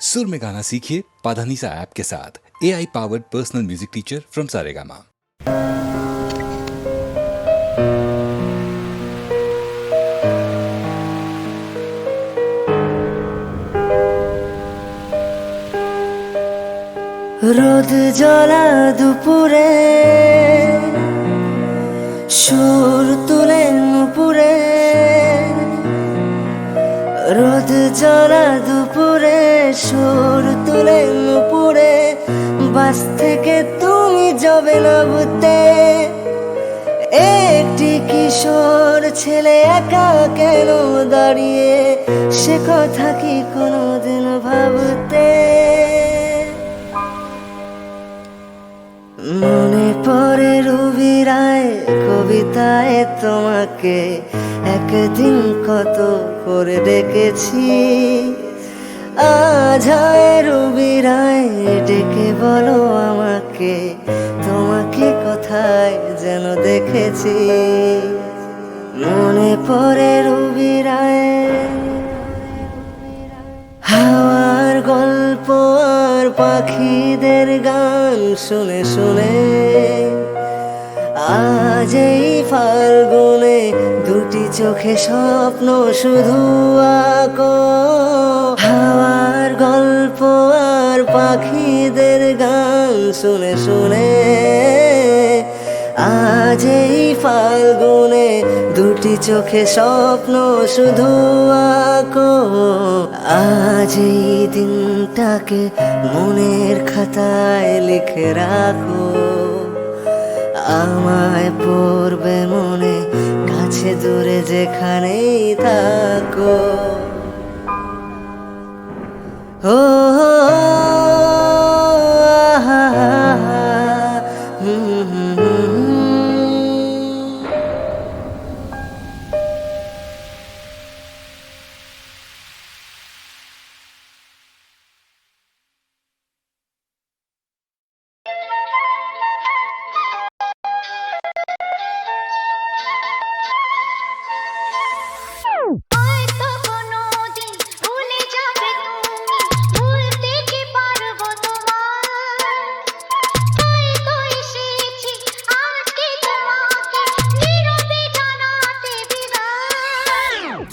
सुर में गाना सीखिए पाधानीसा ऐप के साथ A I powered personal music teacher from Saregama রোদ জ্বলা দুপুরে সুর তুলে নুপুরে রোদ জ্বলা দুপুরে সুর তুলে নুপুরে, বাস থেকে তুমি যাবে না বুঝতে। একটি কিশোর ছেলে একা কেন দাঁড়িয়ে? সে কথা কি কোনোদিন ভাবতে? মনে পড়ে রবি রায় কবিতায় তোমাকে। একদিন কত করে ডেকেছি। আজ হয় রবি রায় ডেকে বলো আমাকে, তোমাকে কোথায় যেন দেখেছি। মনে পড়ে রবি রায় হাওয়ার গল্প আর পাখিদের গান শুনে শুনে। আজ এই ফাল্গুনে দুটি চোখে স্বপ্ন শুধু আঁকো। হাওয়ার গল্প আর পাখিদের গান শুনে শুনে আজ এই ফাল্গুনে দুটি চোখে স্বপ্ন শুধু আঁকো। আজ এই দিনটাকে মনের খাতায় লিখে রাখো। আমায় পড়বে মনে, কাছে দূরে যেখানেই থাকো। ও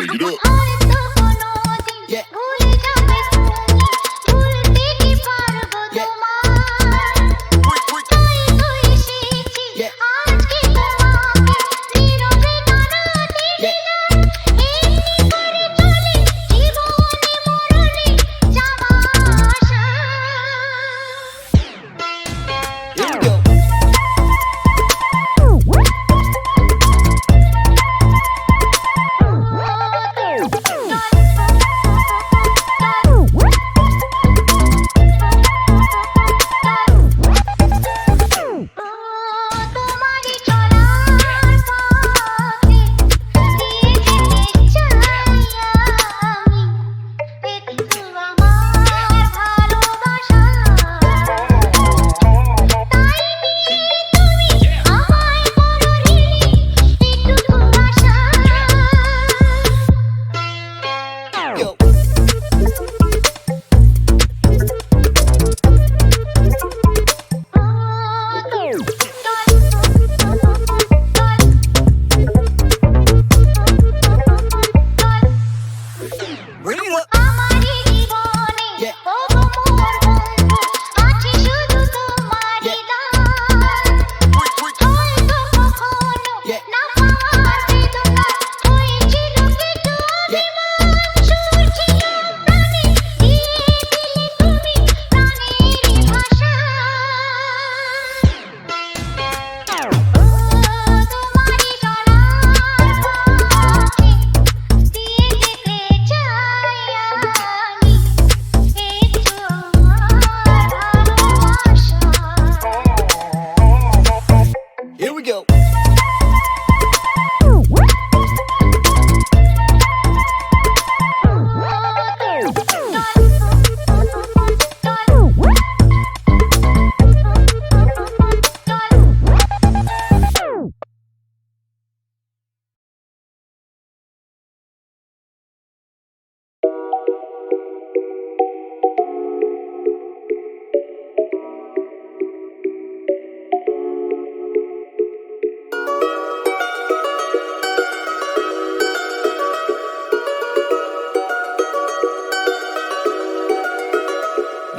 say you do it. Yeah.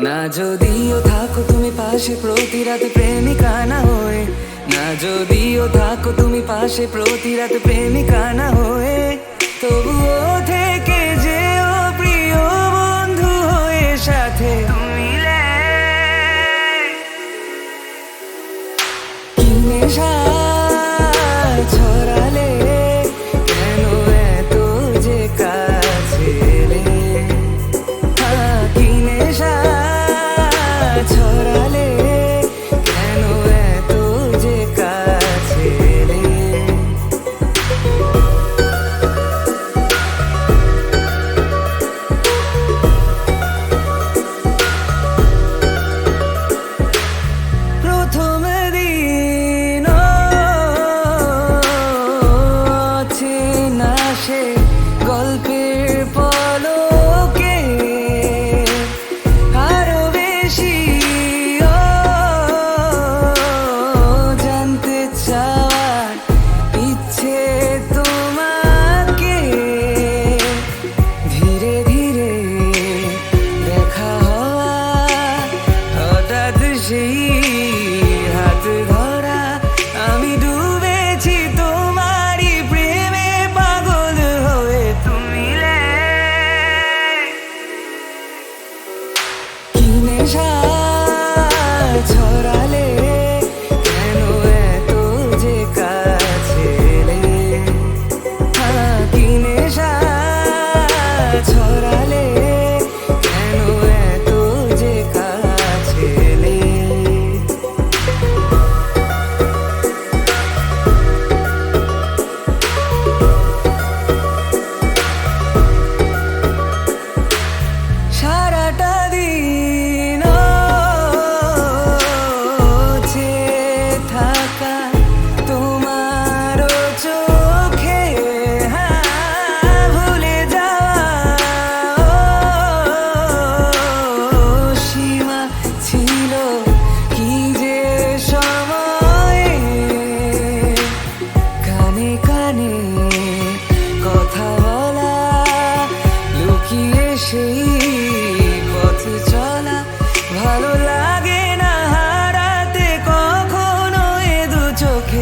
না যদিও থাকো তুমি পাশে প্রতি রাতে প্রেমিকা না হয়ে, না যদিও থাকো তুমি পাশে প্রতি রাতে প্রেমিকা না হয়ে, তবুও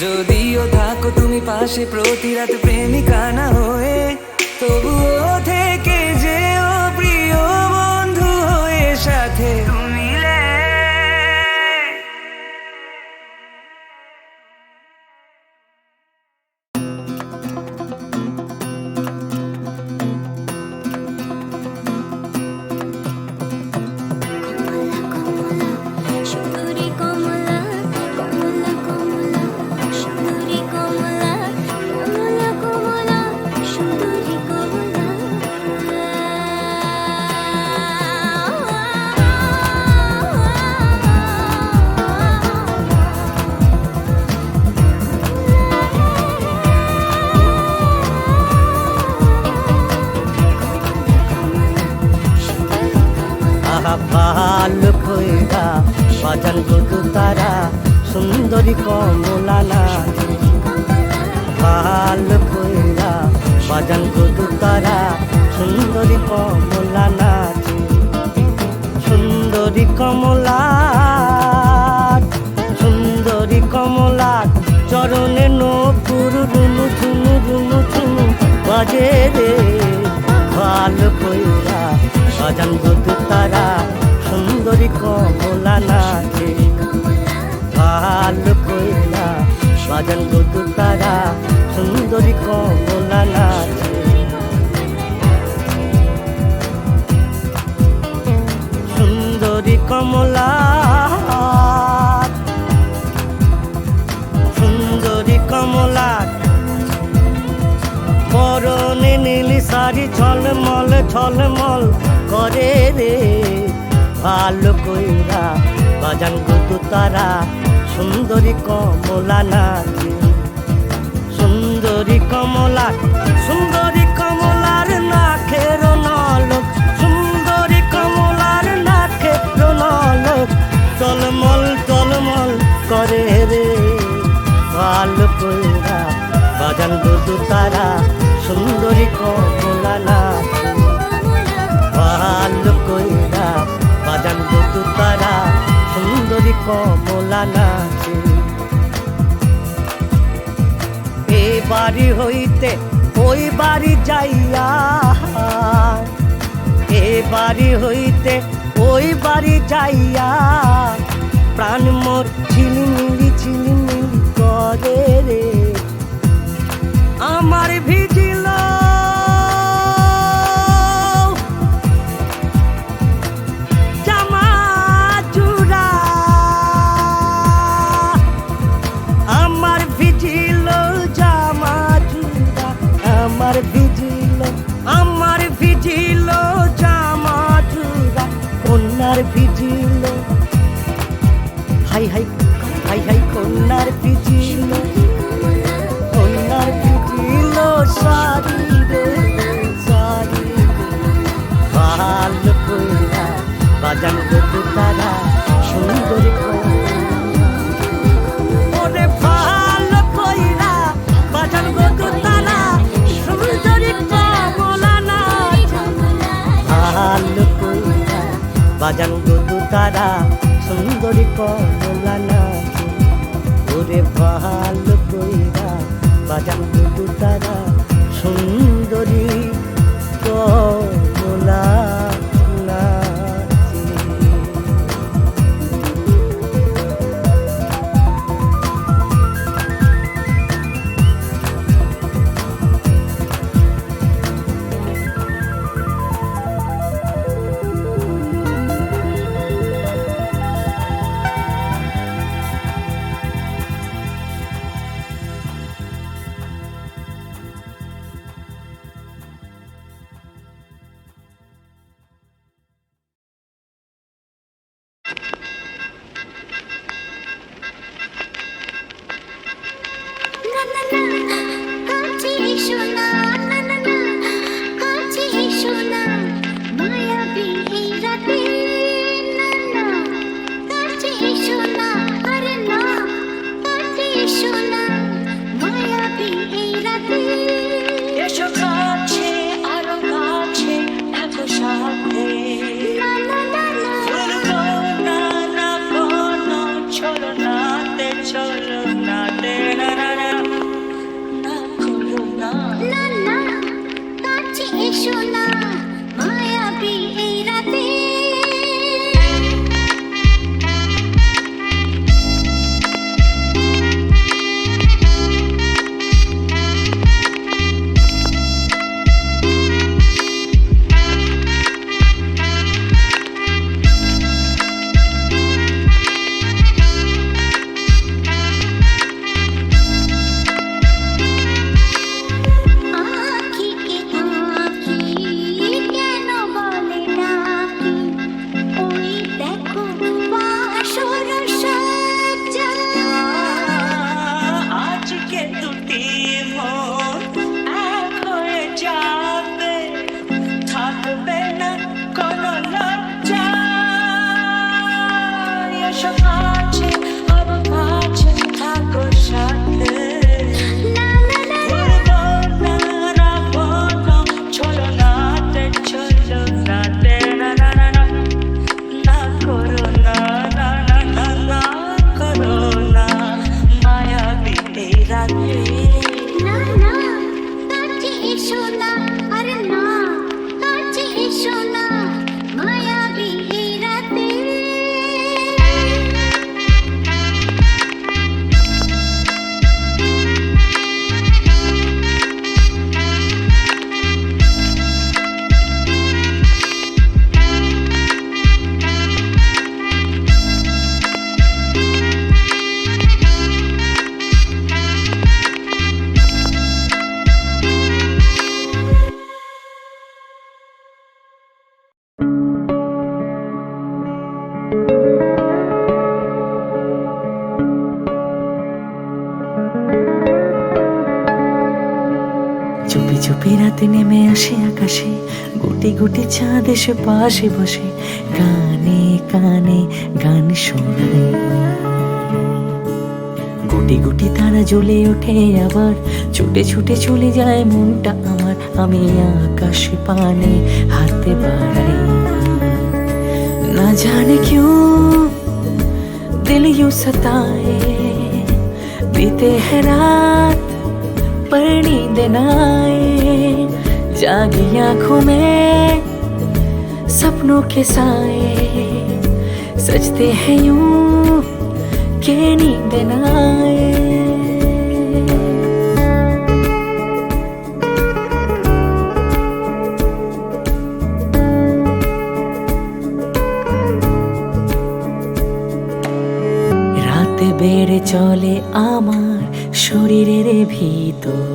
যদিও থাকো তুমি পাশে প্রতি রাত প্রেমিকা না হয়ে তবুও বাজে রে। ভালো কইরা বাজান গুদু তারা সুন্দরী কমলা নাচে। ভালো কইরা বাজান গুদু তারা সুন্দরী কমলা নাচে। সুন্দরী কমলা পরনে নীলি শাড়ি ছলমল ছলমল করে রে। ভালো কইরা বাজান গুদু তারা সুন্দরী কমলা নাচে সুন্দরী কমলা, সুন্দরী কমলার নাখের নলক, সুন্দরী কমলার নাখের নলক। টলমল টলমল করে রে। ভালো কইরা বাজান গুদু তারা সুন্দরী কমলা নাচে ভালো কইরা, বাজান গুদু তারা, সুন্দরী কমলা নাচে এ বাড়ি হইতে ওই বাড়ি যাইয়া, এ বাড়ি হইতে ওই বাড়ি যাইয়া, প্রাণ মোর ঝিলিমিলি ঝিলিমিলি করে রে। আমার ভিজিল। জামা আমার ভিজিল, জামা চূড়া আমার ভিজিল আমার ভিজিল, জামা চূড়া কন্যার ভিজিল। হাই হাই হাই হাই, কন্যার ভিজিল। বাজান গো তারা সুন্দরী কমলা নাচে ওরে ভালো কইরা বাজান তারা সুন্দরী কমলা চাঁদ এসে পাশে বসে কানে কানে গান শোনায় গুটি গুটি তারা জ্বলে ওঠে আবার ছুটে ছুটে চলে যায় মনটা আমার আমি আকাশ পানে হাতে বাড়াই না জানে क्यों दिल यूं सताए बीते है रात पर नींद न आए जागी आंखों में सपनों के साए सजते हैं यूं के नींद न आए রাতে বেড়ে চলে আমার শরীরের ভিতর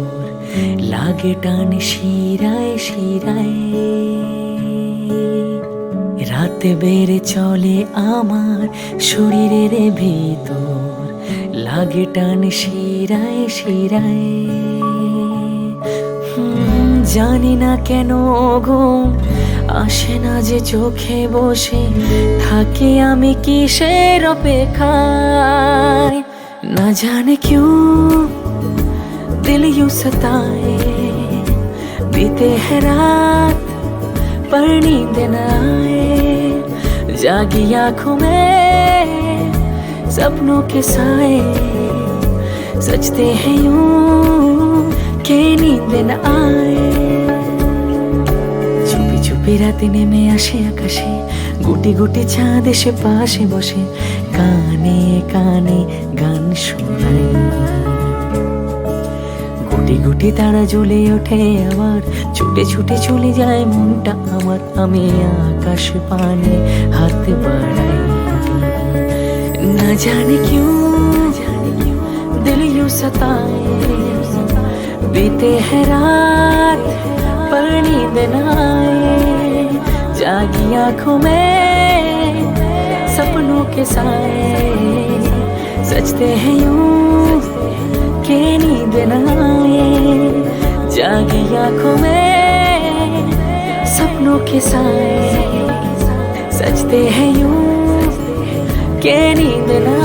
লাগে টান শিরায় শিরায় রাতে বেড়ে চলে আমার শরীরের ভিতর লাগে টান শিরায় শিরায় হুম, জানি না কেন ঘুম আসে না যে চোখে বসে থাকি আমি কিসের অপেক্ষায় না জানে क्यों दिल यूं सताए बीते है रात पर नींद न आए जागी आंखों में सपनों के साए सजते हैं यूं के नींद न आए চুপি চুপি রাতে নেমে আসে আকাশে গুটি গুটি চাঁদ এসে পাশে বসে কানে কানে গান শোনায় গুটি গুটি তারা জ্বলে ওঠে আবার ছুটে ছুটে চলে যায় মনটা আমার আমি আকাশ পানে হাত বাড়াই না জানে क्यों दिल यूं सताए बीते है रात पर नींद न आए जागी आंखों में सपनों के साए सजते हैं यूं के नींद न आए, जागी आँखों में सपनों के साए। सजते हैं यूँ के नींद न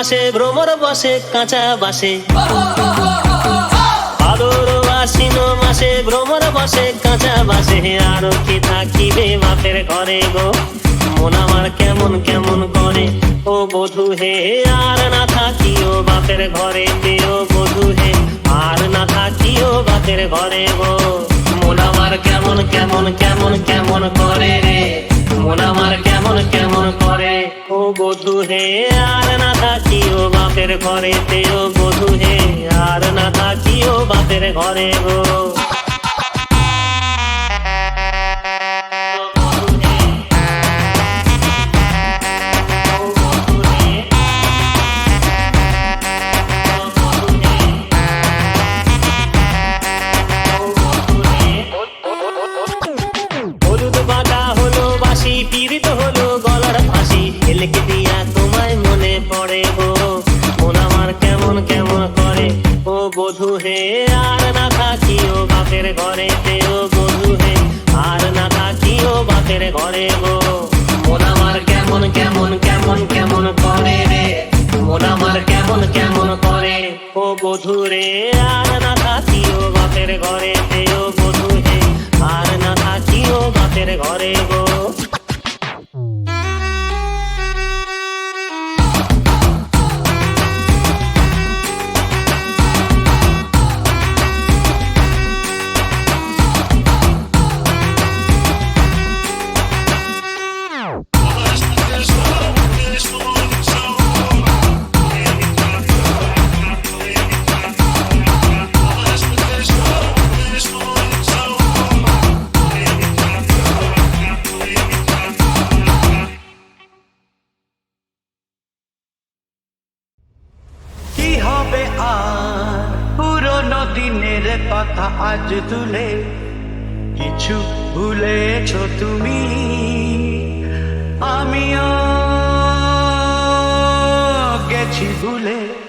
আসে ভ্রমর বসে, কাঁচা বাসে। আদর আশ্বিন মাসে, ভ্রমর বসে, কাঁচা বাসে। আরও কি থাকিবে বাপের ঘরে গো। মন আমার কেমন কেমন করে। ও বধু হে, আর না থাকিও বাপের ঘরে ও বধু হে, আর না থাকিও বাপের ঘরে গো। মন আমার কেমন কেমন কেমন কেমন করে রে। মন আমার কেমন কেমন করে। বধু হে, আর না থাকিও বাপের ঘরে তেও বধু হে, আর না থাকিও বাপের ঘরে গো। কথা আজ তুলে কিছু ভুলেছ তুমি? আমিও গেছি ভুলে।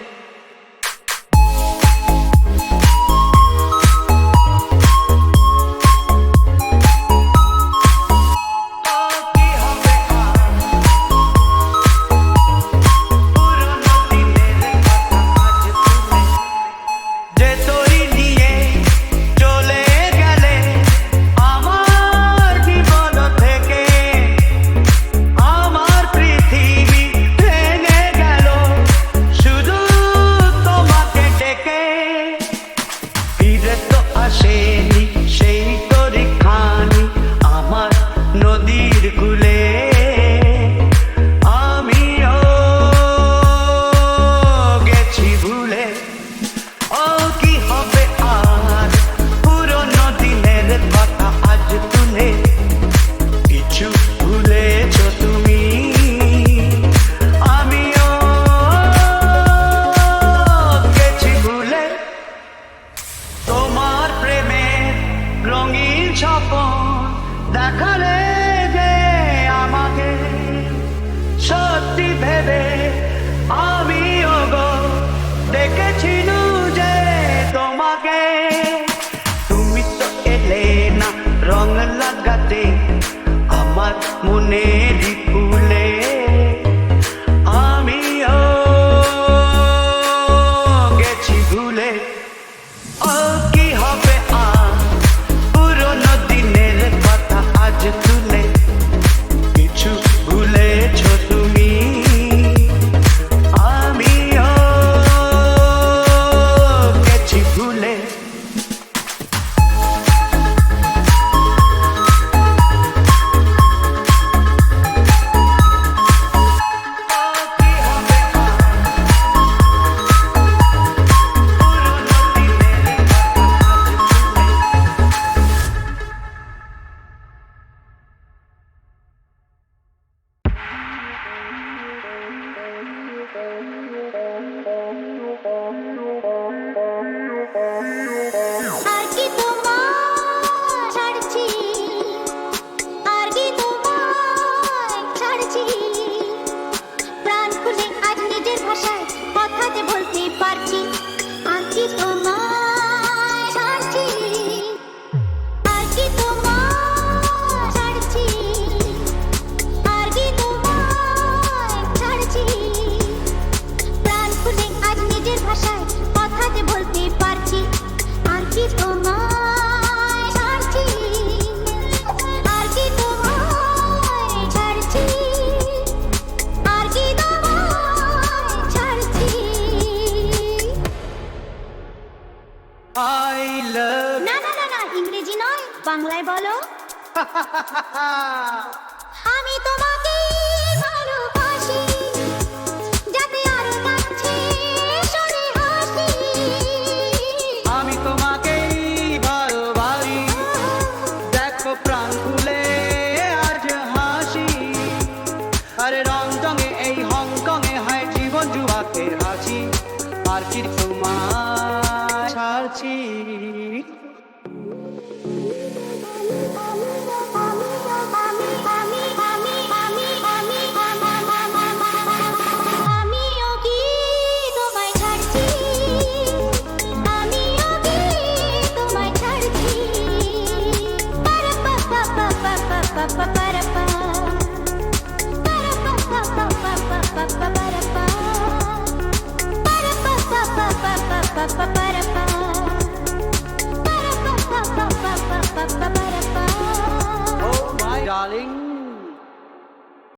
Oh, darling.